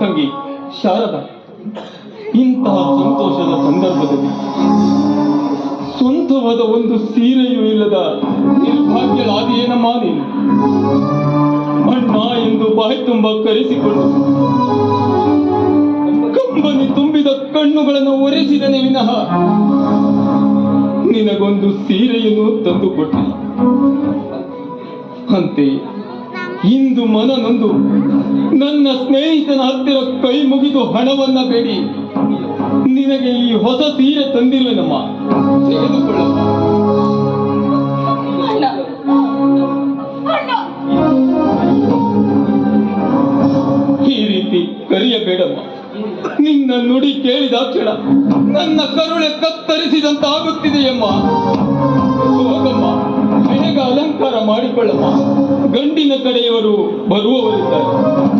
ತಂಗಿ, ಶಾರದ, ಇಂತಹ ಸಂತೋಷದ ಸಂದರ್ಭದಲ್ಲಿ ಸ್ವಂತವಾದ ಒಂದು ಸೀರೆಯೂ ಇಲ್ಲದ ನಿರ್ಭಾಗ್ಯಳಾದಿಯೇನಮ್ಮ ನೀನು? ಅಣ್ಣ ಎಂದು ಬಾಯಿ ತುಂಬ ಕರೆಸಿಕೊಂಡು ಕಂಬನಿ ತುಂಬಿದ ಕಣ್ಣುಗಳನ್ನು ಒರೆಸಿದನೆ ವಿನಃ ನಿನಗೊಂದು ಸೀರೆಯನ್ನು ತಂದುಕೊಟ್ಟಿಲ್ಲ ಅಂತೆಯೇ ಇಂದು ಮನನೊಂದು. ನನ್ನ ಸ್ನೇಹಿತನ ಹತ್ತಿರ ಕೈ ಮುಗಿದು ಹಣವನ್ನ ಬೇಡಿ. ನಿನಗೆ ಈ ಹೊಸ ಸೀರೆ ತಂದಿರುವೆನಮ್ಮ. ಈ ರೀತಿ ಕರೆಯಬೇಡಮ್ಮ. ನಿನ್ನ ನುಡಿ ಕೇಳಿದಾಕ್ಷಣ ನನ್ನ ಕರುಳೆ ಕತ್ತರಿಸಿದಂತ ಆಗುತ್ತಿದೆಯಮ್ಮ ಹೋಗಮ್ಮ ಅಲಂಕಾರ ಗಂಡಿನ ಕಡೆಯವರು ಬರುವವರಿದ್ದಾರೆ.